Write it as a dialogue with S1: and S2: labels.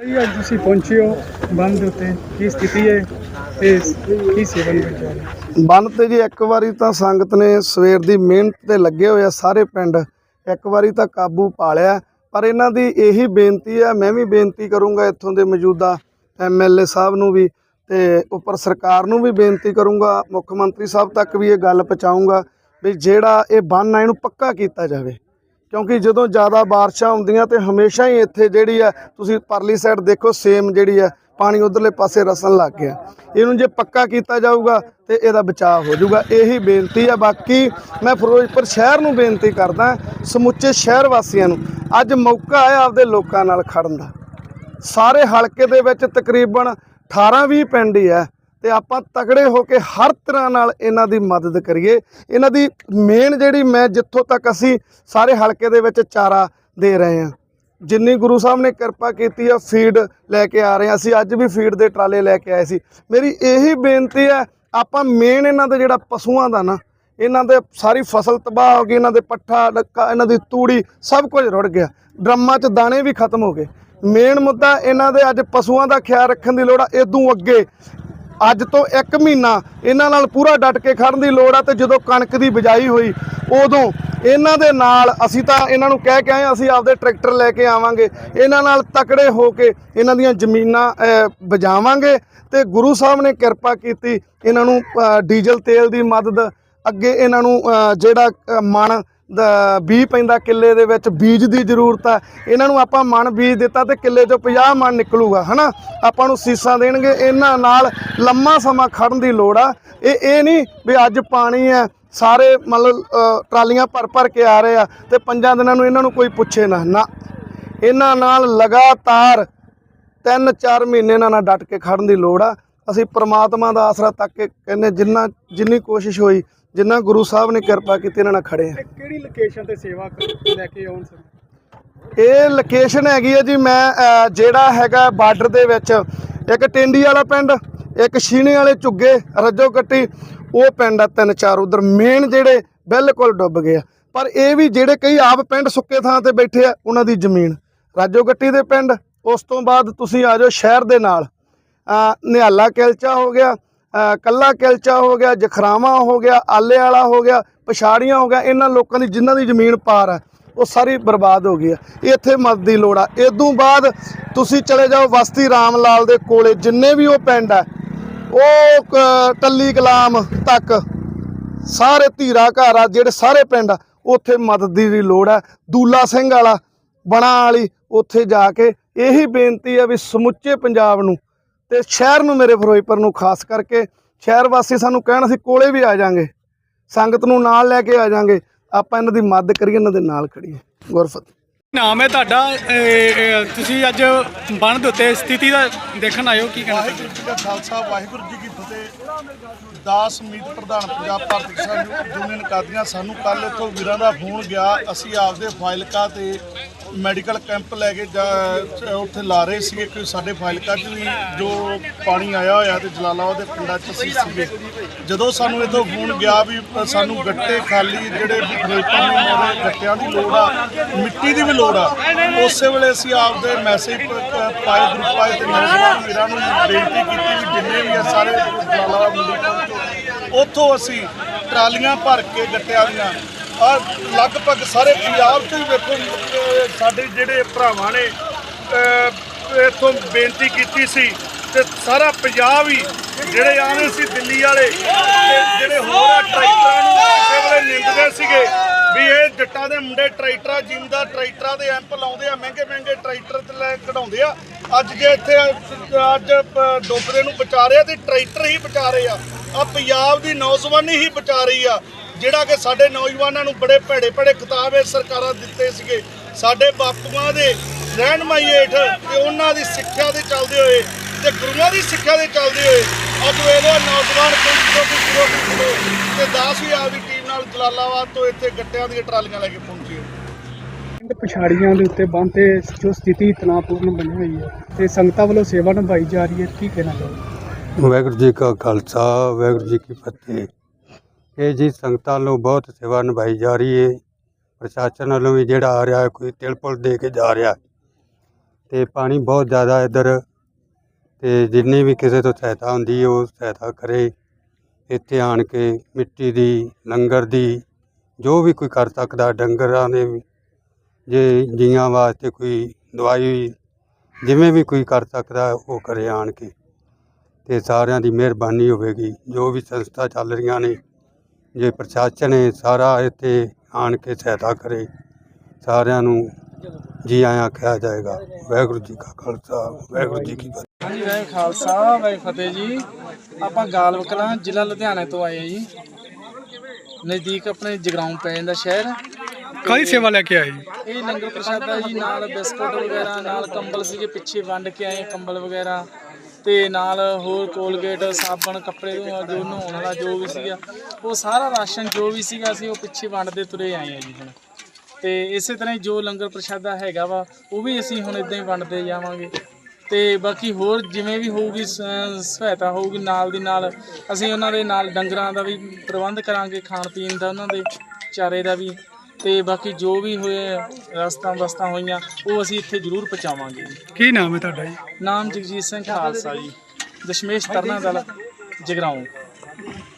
S1: ਜੀ ਅੱਜ ਤੁਸੀਂ ਪਹੁੰਚੇ ਹੋ ਬੰਦ ਦੇ ਉੱਤੇ, ਕੀ ਸਥਿਤੀ ਹੈ ਤੇ ਕੀ ਸੇਵਾ ਨਿਭਾਈ ਜਾ
S2: ਬੰਨ ਤੇ ਜੀ ਇੱਕ ਵਾਰੀ ਤਾਂ ਸੰਗਤ ਨੇ ਸਵੇਰ ਦੀ ਮਿਹਨਤ ਤੇ ਲੱਗੇ ਹੋਏ ਆ ਸਾਰੇ ਪਿੰਡ, ਇੱਕ ਵਾਰੀ ਤਾਂ ਕਾਬੂ ਪਾ ਲਿਆ। ਪਰ ਇਹਨਾਂ ਦੀ ਇਹੀ ਬੇਨਤੀ ਹੈ ਮੈਂ ਵੀ ਬੇਨਤੀ ਕਰੂੰਗਾ ਇੱਥੋਂ ਦੇ ਮੌਜੂਦਾ ਐਮਐਲਏ ਸਾਹਿਬ ਨੂੰ ਵੀ ਤੇ ਉੱਪਰ ਸਰਕਾਰ ਨੂੰ ਵੀ ਬੇਨਤੀ ਕਰੂੰਗਾ, ਮੁੱਖ ਮੰਤਰੀ ਸਾਹਿਬ ਤੱਕ ਵੀ ਇਹ ਗੱਲ ਪਹੁੰਚਾਊਂਗਾ ਵੀ ਜਿਹੜਾ ਇਹ ਬੰਨ ਆ, ਇਹਨੂੰ ਪੱਕਾ ਕੀਤਾ ਜਾਵੇ। ਕਿਉਂਕਿ ਜਦੋਂ ਜ਼ਿਆਦਾ ਬਾਰਿਸ਼ਾਂ ਹੁੰਦੀਆਂ ਤੇ ਹਮੇਸ਼ਾ ਹੀ ਇੱਥੇ ਜਿਹੜੀ ਆ ਤੁਸੀਂ ਪਰਲੀ ਸਾਈਡ ਦੇਖੋ ਸੇਮ ਜਿਹੜੀ ਆ ਪਾਣੀ ਉਧਰਲੇ ਪਾਸੇ ਰਸਣ ਲੱਗ ਗਿਆ। ਇਹਨੂੰ ਜੇ ਪੱਕਾ ਕੀਤਾ ਜਾਊਗਾ ਤੇ ਇਹਦਾ ਬਚਾਅ ਹੋ ਜਾਊਗਾ। ਇਹੀ ਬੇਨਤੀ ਆ ਬਾਕੀ ਮੈਂ ਫਿਰੋਜ਼ਪੁਰ ਸ਼ਹਿਰ ਨੂੰ ਬੇਨਤੀ ਕਰਦਾ, ਸਮੁੱਚੇ ਸ਼ਹਿਰ ਵਾਸੀਆਂ ਨੂੰ, ਅੱਜ ਮੌਕਾ ਹੈ ਆਪਦੇ ਲੋਕਾਂ ਨਾਲ ਖੜਨ ਦਾ। ਸਾਰੇ ਹਲਕੇ ਦੇ ਵਿੱਚ ਤਕਰੀਬਨ 18-20 ਪਿੰਡ ਹੀ ਆ ਤੇ ਆਪਾਂ ਤਕੜੇ ਹੋ ਕੇ ਹਰ ਤਰ੍ਹਾਂ ਨਾਲ ਇਹਨਾਂ ਦੀ ਮਦਦ ਕਰੀਏ। ਇਹਨਾਂ ਦੀ ਮੇਨ ਜਿਹੜੀ ਮੈਂ ਜਿੱਥੋਂ ਤੱਕ ਅਸੀਂ ਸਾਰੇ ਹਲਕੇ ਦੇ ਵਿੱਚ ਚਾਰਾ ਦੇ ਰਹੇ ਹਾਂ। ਜਿੰਨੀ ਗੁਰੂ ਸਾਹਿਬ ਨੇ ਕਿਰਪਾ ਕੀਤੀ ਆ ਫੀਡ ਲੈ ਕੇ ਆ ਰਹੇ ਹਾਂ। ਅਸੀਂ ਅੱਜ ਵੀ ਫੀਡ ਦੇ ਟਰਾਲੇ ਲੈ ਕੇ ਆਏ ਸੀ। ਮੇਰੀ ਇਹੀ ਬੇਨਤੀ ਹੈ, ਆਪਾਂ ਮੇਨ ਇਹਨਾਂ ਦਾ ਜਿਹੜਾ ਪਸ਼ੂਆਂ ਦਾ ਨਾ, ਇਹਨਾਂ ਦੇ ਸਾਰੀ ਫਸਲ ਤਬਾਹ ਹੋ ਗਈ, ਇਹਨਾਂ ਦੇ ਪੱਠਾ, ਡੱਕਾ, ਇਹਨਾਂ ਦੀ ਤੂੜੀ, ਸਭ ਕੁਝ ਰੁੜ ਗਿਆ। ਡਰਮਾਂ 'ਚ ਦਾਣੇ ਵੀ ਖਤਮ ਹੋ ਗਏ। ਮੇਨ ਮੁੱਦਾ ਇਹਨਾਂ ਦੇ ਅੱਜ ਪਸ਼ੂਆਂ ਦਾ ਖਿਆਲ ਰੱਖਣ ਦੀ ਲੋੜ ਆ ਇਦੋਂ ਅੱਗੇ ਅੱਜ ਤੋਂ 1 ਮਹੀਨਾ ਇਹਨਾਂ ਨਾਲ ਪੂਰਾ ਡਟ ਕੇ ਖੜਨ ਦੀ ਲੋੜ ਆ ਤੇ ਜਦੋਂ ਕਣਕ ਦੀ ਬਿਜਾਈ ਹੋਈ ਉਦੋਂ ਇਹਨਾਂ ਦੇ ਨਾਲ ਅਸੀਂ ਤਾਂ ਇਹਨਾਂ ਨੂੰ ਕਹਿ ਕੇ ਆਏ ਅਸੀਂ ਆਪਦੇ ਟਰੈਕਟਰ ਲੈ ਕੇ ਆਵਾਂਗੇ। ਇਹਨਾਂ ਨਾਲ ਤਕੜੇ ਹੋ ਕੇ ਇਹਨਾਂ ਦੀਆਂ ਜ਼ਮੀਨਾਂ ਅਹ, ਬਜਾਵਾਂਗੇ ਤੇ ਗੁਰੂ ਸਾਹਿਬ ਨੇ ਕਿਰਪਾ ਕੀਤੀ ਇਹਨਾਂ ਨੂੰ ਡੀਜ਼ਲ ਤੇਲ ਦੀ ਮਦਦ ਅੱਗੇ ਇਹਨਾਂ ਨੂੰ ਜਿਹੜਾ ਮਨ ਬੀ ਪੈਂਦਾ ਕਿੱਲੇ ਦੇ ਵਿੱਚ ਬੀਜ ਦੀ ਜ਼ਰੂਰਤ ਹੈ। ਇਹਨਾਂ ਨੂੰ ਆਪਾਂ ਮਣ ਬੀਜ ਦਿੱਤਾ ਤੇ ਕਿੱਲੇ ਚੋਂ 50 ਮਣ ਨਿਕਲੂਗਾ, ਹਨਾ? ਆਪਾਂ ਨੂੰ ਸੀਸਾਂ ਦੇਣਗੇ, ਇਹਨਾਂ ਨਾਲ ਲੰਮਾ ਸਮਾਂ ਖੜਨ ਦੀ ਲੋੜ ਆ। ਇਹ ਇਹ ਨਹੀਂ ਵੀ ਅੱਜ ਪਾਣੀ ਹੈ, ਸਾਰੇ ਮਤਲਬ ਟਰਾਲੀਆਂ ਭਰ ਭਰ ਕੇ ਆ ਰਹੇ ਆ ਤੇ ਪੰਜਾਂ ਦਿਨਾਂ ਨੂੰ ਇਹਨਾਂ ਨੂੰ ਕੋਈ ਪੁੱਛੇ ਨਾ। ਨਾ, ਇਹਨਾਂ ਨਾਲ ਲਗਾਤਾਰ 3-4 ਮਹੀਨੇ ਇਹਨਾਂ ਨਾਲ ਡਟ ਕੇ ਖੜਨ ਦੀ ਲੋੜ ਆ। ਅਸੀਂ ਪ੍ਰਮਾਤਮਾ ਦਾ ਆਸਰਾ ਤੱਕ ਕੇ ਕਹਿੰਦੇ ਜਿੰਨਾ, ਜਿੰਨੀ ਕੋਸ਼ਿਸ਼ ਹੋਈ ਜਿੰਨਾ ਗੁਰੂ ਸਾਹਿਬ ਨੇ ਕਿਰਪਾ ਕੀਤੀ ਇਹਨਾਂ ਨਾਲ ਖੜੇ ਆ।
S1: ਤੇ ਕਿਹੜੀ ਲੋਕੇਸ਼ਨ ਤੇ ਸੇਵਾ ਕਰ- ਲੈ ਕੇ ਆਉਣ ਸਰ?
S2: ਇਹ ਲੋਕੇਸ਼ਨ ਹੈਗੀ ਹੈ ਜੀ ਮੈਂ ਜਿਹੜਾ ਹੈਗਾ ਬਾਰਡਰ ਦੇ ਵਿੱਚ ਇੱਕ ਟਿੰਡੀ ਵਾਲਾ ਪਿੰਡ ਇੱਕ ਛੀਣੇ ਵਾਲੇ ਝੁੱਗੇ ਰੱਜੋ ਕੱਟੀ ਉਹ ਪਿੰਡ ਆ ਤਿੰਨ ਚਾਰ ਉਧਰ ਮੇਨ ਜਿਹੜੇ ਬਿਲਕੁਲ ਡੁੱਬ ਗਏ ਆ। ਪਰ ਇਹ ਵੀ ਜਿਹੜੇ ਕਈ ਆਪ ਪਿੰਡ ਸੁੱਕੇ ਥਾਂ ਤੇ ਬੈਠੇ ਆ ਉਹਨਾਂ ਦੀ ਜ਼ਮੀਨ। ਰਾਜੋ ਕੱਟੀ ਦੇ ਪਿੰਡ ਉਸ ਤੋਂ ਬਾਅਦ ਤੁਸੀਂ ਆ ਜਾਓ ਸ਼ਹਿਰ ਦੇ ਨਾਲ। ਨਿਹਾਲਾ ਕਿਲਚਾ ਹੋ ਗਿਆ ਕੱਲਾ ਕਿਲਚਾ ਹੋ ਗਿਆ, ਜਖਰਾਵਾ ਹੋ ਗਿਆ, ਆਲੇ ਵਾਲਾ ਹੋ ਗਿਆ, ਪਛਾੜੀਆਂ ਹੋ ਗਿਆ, ਇਹਨਾਂ ਲੋਕਾਂ ਦੀ ਜਿਨ੍ਹਾਂ ਦੀ ਜ਼ਮੀਨ ਪਾਰ ਹੈ, ਉਹ ਸਾਰੀ ਬਰਬਾਦ ਹੋ ਗਈ ਆ ਇੱਥੇ ਮਦਦ ਦੀ ਲੋੜ ਆ। ਇਦੋਂ ਬਾਅਦ ਤੁਸੀਂ ਚਲੇ ਜਾਓ ਵਸਤੀ ਰਾਮ ਲਾਲ ਦੇ ਕੋਲੇ, ਜਿੰਨੇ ਵੀ ਉਹ ਪਿੰਡ ਆ ਉਹ ਕ- ਟੱਲੀ ਕਲਾਮ ਤੱਕ ਸਾਰੇ ਧੀਰਾ ਘਰ ਆ, ਜਿਹੜੇ ਸਾਰੇ ਪਿੰਡ ਆ, ਉੱਥੇ ਮਦਦ ਦੀ ਲੋੜ ਆ ਦੂਲਾ ਸਿੰਘ ਵਾਲਾ, ਬਣਾ ਵਾਲੀ, ਉੱਥੇ ਜਾ ਕੇ ਇਹੀ ਬੇਨਤੀ ਆ ਵੀ ਸਮੁੱਚੇ ਪੰਜਾਬ ਨੂੰ ਤੇ ਸ਼ਹਿਰ ਨੂੰ ਮੇਰੇ ਫਿਰੋਜ਼ਪੁਰ ਨੂੰ ਖਾਸ ਕਰਕੇ ਸ਼ਹਿਰ ਵਾਸੀ ਸਾਨੂੰ ਕਹਿਣ ਅਸੀਂ ਕੋਲੇ ਵੀ ਆ ਜਾਾਂਗੇ ਸੰਗਤ ਨੂੰ ਨਾਲ ਲੈ ਕੇ ਆ ਜਾਾਂਗੇ ਆਪਾਂ ਇਹਨਾਂ ਦੀ ਮਦਦ ਕਰੀਏ ਇਹਨਾਂ ਦੇ ਨਾਲ ਖੜੀਏ। ਗੁਰਫਤਿਹ
S1: ਨਾਮ ਹੈ ਤੁਹਾਡਾ? ਤੁਸੀਂ ਅੱਜ ਬੰਦ ਦੇ ਉੱਤੇ ਸਥਿਤੀ ਦਾ ਦੇਖਣ ਆਇਓ ਕੀ ਕਹਿਣਾ
S3: ਵਾਹਿਗੁਰੂ ਜੀ ਕਾ ਖਾਲਸਾ ਵਾਹਿਗੁਰੂ ਜੀ ਕੀ ਫਤਿਹ। ਦਾਸ ਮੀਤ ਪ੍ਰਧਾਨ ਪੰਜਾਬ ਭਾਰਤੀ ਕਿਸਾਨ ਯੂਨੀਅਨ ਕਾਦੀਆਂ ਸਾਨੂੰ ਕੱਲ ਇੱਥੋਂ ਵੀਰਾਂ ਦਾ ਫੋਨ ਗਿਆ। ਅਸੀਂ ਆਪਦੇ ਫਾਈਲਕਾ ਤੇ ਮੈਡੀਕਲ ਕੈਂਪ ਲੈ ਕੇ ਜਾ- ਉੱਥੇ ਲਾ ਰਹੇ ਸੀਗੇ ਕਿ ਸਾਡੇ ਫਾਈਲਕਾ 'ਚ ਵੀ ਜੋ ਪਾਣੀ ਆਇਆ ਹੋਇਆ ਤੇ ਜਲਾਲਾਬਾਦ ਦੇ ਪਿੰਡਾਂ 'ਚ ਅਸੀਂ ਸੀਗੇ। ਜਦੋਂ ਸਾਨੂੰ ਇੱਥੋਂ ਫੋਨ ਗਿਆ ਵੀ ਸਾਨੂੰ ਗੱਟੇ ਖਾਲੀ ਜਿਹੜੇ ਫਿਰੋਜ਼ਪੁਰ ਨੂੰ ਮੋਰੇ ਗੱਟਿਆਂ ਦੀ ਲੋੜ ਆ, ਮਿੱਟੀ ਦੀ ਵੀ ਲੋੜ ਆ, ਉਸੇ ਵੇਲੇ ਅਸੀਂ ਆਪਦੇ ਮੈਸੇਜ ਪਾਏ ਗਰੁੱਪ ਪਾਏ ਤੇ ਨੌਜਵਾਨ ਵੀਰਾਂ ਨੂੰ ਬੇਨਤੀ ਕੀਤੀ ਵੀ ਜਿੰਨੇ ਵੀ ਆ ਸਾਰੇ ਜਲਾਲਾਬਾਦ ਮੰਡੀ ਉੱਥੋਂ ਅਸੀਂ ਟਰਾਲੀਆਂ ਭਰ ਕੇ ਗੱਟਿਆਂ ਦੀਆਂ, ਆ ਲਗਭਗ ਸਾਰੇ ਪੰਜਾਬ 'ਚ ਵੀ ਵੇਖੋ ਸਾਡੇ ਜਿਹੜੇ ਭਰਾਵਾਂ ਨੇ, ਅਹ, ਇੱਥੋਂ ਬੇਨਤੀ ਕੀਤੀ ਸੀ ਤੇ ਸਾਰਾ ਪੰਜਾਬ ਹੀ ਜਿਹੜੇ ਆਉਂਦੇ ਸੀ ਦਿੱਲੀ ਵਾਲੇ ਤੇ ਜਿਹੜੇ ਹੋਰ ਆ ਟਰੈਕਟਰਾਂ ਨੂੰ ਕਿਸੇ ਵੇਲੇ ਨਿੰਦਦੇ ਸੀਗੇ ਵੀ ਇਹ ਜੱਟਾਂ ਦੇ ਮੁੰਡੇ ਟਰੈਕਟਰਾਂ, ਜ਼ਿਮੀਂਦਾਰ ਟਰੈਕਟਰਾਂ ਦੇ ਐਂਪ ਲਾਉਂਦੇ ਆ, ਮਹਿੰਗੇ ਮਹਿੰਗੇ ਟਰੈਕਟਰ ਤੇ ਲੈ ਕਢਾਉਂਦੇ ਆ। ਅੱਜ ਜੇ ਇੱਥੇ ਅੱਜ ਪ- ਨੂੰ ਬਚਾ ਰਹੇ ਆ ਤੇ ਟਰੈਕਟਰ ਹੀ ਬਚਾ ਰਹੇ ਆ। ਆ ਪੰਜਾਬ ਦੀ ਨੌਜਵਾਨੀ ਹੀ ਬਚਾ ਰਹੀ ਆ, ਜਿਹੜਾ ਕਿ ਸਾਡੇ ਨੌਜਵਾਨਾਂ ਨੂੰ ਬੜੇ ਭੈੜੇ ਭੈੜੇ ਖਿਤਾਬ ਇਹ ਸਰਕਾਰਾਂ ਦਿੱਤੇ ਸੀਗੇ। ਸਾਡੇ ਬਾਪੂਆਂ ਦੇ ਰਹਿਨਮਾਈ ਹੇਠ ਤੇ ਉਹਨਾਂ ਦੀ ਸਿੱਖਿਆ ਦੇ ਚੱਲਦੇ ਹੋਏ ਤੇ ਗੁਰੂਆਂ ਦੀ ਸਿੱਖਿਆ ਦੇ ਚੱਲਦੇ ਹੋਏ ਅੱਜ ਵੇਲੇ ਨੌਜਵਾਨ ਪਿੰਡ ਤੋਂ ਵੀ ਸ਼ੁਰੂ ਕੀਤੇ ਤੇ ਦਾਸ ਵੀ ਆਪਦੀ ਟੀਮ ਨਾਲ ਜਲਾਲਾਬਾਦ ਤੋਂ ਇੱਥੇ ਗੱਟਿਆਂ ਦੀਆਂ ਟਰਾਲੀਆਂ ਲੈ ਕੇ ਪਹੁੰਚੇ
S1: ਪਿੰਡ ਪਛਾੜੀਆਂ ਦੇ ਉੱਤੇ ਬੰਦ ਤੇ ਜੋ ਸਥਿਤੀ ਤਣਾਅਪੂਰਨ ਬਣੀ ਹੋਈ ਹੈ ਤੇ ਸੰਗਤਾਂ ਵੱਲੋਂ ਸੇਵਾ ਨਿਭਾਈ ਜਾ ਰਹੀ ਹੈ ਕੀ ਕਹਿਣਾ ਚਾਹੋਗੇ?
S4: ਵਾਹਿਗੁਰੂ ਜੀ ਕਾ ਖਾਲਸਾ ਵਾਹਿਗੁਰੂ ਜੀ ਕੀ ਫਤਿਹ। ਇਹ ਜੀ ਸੰਗਤਾਂ ਨੂੰ ਬਹੁਤ ਸੇਵਾ ਨਿਭਾਈ ਜਾ ਰਹੀ ਹੈ। ਪ੍ਰਸ਼ਾਸਨ ਵੱਲੋਂ ਵੀ ਜਿਹੜਾ ਆ ਰਿਹਾ ਕੋਈ ਤਿਲ ਪੁਲ ਦੇ ਕੇ ਜਾ ਰਿਹਾ ਤੇ ਪਾਣੀ ਬਹੁਤ ਜ਼ਿਆਦਾ ਇੱਧਰ। ਤੇ ਜਿੰਨੀ ਵੀ ਕਿਸੇ ਤੋਂ ਸਹਾਇਤਾ ਹੁੰਦੀ ਹੈ, ਉਹ ਸਹਾਇਤਾ ਕਰੇ। ਇੱਥੇ ਆਣ ਕੇ ਮਿੱਟੀ ਦੀ, ਲੰਗਰ ਦੀ, ਜੋ ਵੀ ਕੋਈ ਕਰ ਸਕਦਾ ਡੰਗਰਾਂ ਦੇ ਜੇ ਜੀਆਂ ਵਾਸਤੇ ਕੋਈ ਦਵਾਈ, ਜਿਵੇਂ ਵੀ ਕੋਈ ਕਰ ਸਕਦਾ ਉਹ ਕਰੇ ਆਣ ਕੇ। ਤੇ ਸਾਰਿਆਂ ਦੀ ਮਿਹਰਬਾਨੀ ਹੋਵੇਗੀ। ਜੋ ਵੀ ਸੰਸਥਾ ਚੱਲ ਰਹੀਆਂ ਨੇ, ਜੇ ਪ੍ਰਸ਼ਾਸਨ ਹੈ ਸਾਰਾ ਇੱਥੇ ਆਣ ਕੇ ਸਹਾਇਤਾ ਕਰੇ। ਸਾਰਿਆਂ ਨੂੰ ਜੀ ਆਇਆਂ ਕਿਹਾ ਜਾਏਗਾ। ਵਾਹਿਗੁਰੂ ਜੀ ਕਾ ਖਾਲਸਾ ਵਾਹਿਗੁਰੂ ਜੀ ਕੀ ਫਤਿਹ।
S5: ਹਾਂਜੀ ਵਾਹਿ ਖਾਲਸਾ ਵਾਹਿ ਫਤਿਹ ਜੀ। ਆਪਾਂ ਗਾਲਵ ਕਲਾਂ ਜ਼ਿਲ੍ਹਾ ਲੁਧਿਆਣਾ ਤੋਂ ਆਏ ਹਾਂ ਜੀ। ਨਜ਼ਦੀਕ ਆਪਣੇ ਜਗਰਾਉਂ ਪੈ ਜਾਂਦਾ ਸ਼ਹਿਰ।
S1: ਕਾਹਦੀ ਸੇਵਾ ਲੈ ਕੇ ਆਏ ਜੀ?
S5: ਇਹ ਲੰਗਰ ਪ੍ਰਸ਼ਾਦਾ ਜੀ ਨਾਲ ਬਿਸਕੁਟ ਵਗੈਰਾ ਨਾਲ ਕੰਬਲ ਸੀਗੇ ਪਿੱਛੇ ਵੰਡ ਕੇ ਆਏ ਕੰਬਲ ਵਗੈਰਾ। ਤੇ ਨਾਲ ਹੋਰ ਕੋਲਗੇਟ, ਸਾਬਣ, ਕੱਪੜੇ ਜੋ ਨਹਾਉਣ ਵਾਲਾ ਜੋ ਵੀ ਸੀਗਾ, ਉਹ ਸਾਰਾ ਰਾਸ਼ਨ ਜੋ ਵੀ ਸੀਗਾ ਅਸੀਂ ਉਹ ਪਿੱਛੇ ਵੰਡਦੇ ਤੁਰੇ ਆਏ ਆ ਜੀ ਹੁਣ। ਤੇ ਇਸੇ ਤਰ੍ਹਾਂ ਹੀ ਜੋ ਲੰਗਰ ਪ੍ਰਸ਼ਾਦਾ ਹੈਗਾ ਵਾ, ਉਹ ਵੀ ਅਸੀਂ ਹੁਣ ਇਦਾਂ ਹੀ ਵੰਡਦੇ ਜਾਵਾਂਗੇ। ਤੇ ਬਾਕੀ ਹੋਰ ਜਿਵੇਂ ਵੀ ਹੋਊਗੀ ਸ- ਸਹਾਇਤਾ ਹੋਊਗੀ ਨਾਲ ਦੀ ਨਾਲ, ਅਸੀਂ ਉਹਨਾਂ ਦੇ ਨਾਲ ਡੰਗਰਾਂ ਦਾ ਵੀ ਪ੍ਰਬੰਧ ਕਰਾਂਗੇ ਖਾਣ ਪੀਣ ਦਾ, ਉਹਨਾਂ ਦੇ ਚਾਰੇ ਦਾ ਵੀ। ਤੇ ਬਾਕੀ ਜੋ ਵੀ ਹੋਏ ਰਸਤਾਂ ਬਸਤਾਂ ਹੋਈਆਂ ਉਹ ਅਸੀਂ ਇੱਥੇ ਜ਼ਰੂਰ ਪਹੁੰਚਾਵਾਂਗੇ ਜੀ।
S1: ਕੀ ਨਾਮ ਹੈ ਤੁਹਾਡਾ ਜੀ?
S5: ਨਾਮ ਜਗਜੀਤ ਸਿੰਘ ਖਾਲਸਾ ਜੀ। ਦਸ਼ਮੇਸ਼ ਤਰਨਾ ਦਲ ਜਗਰਾਉਂ।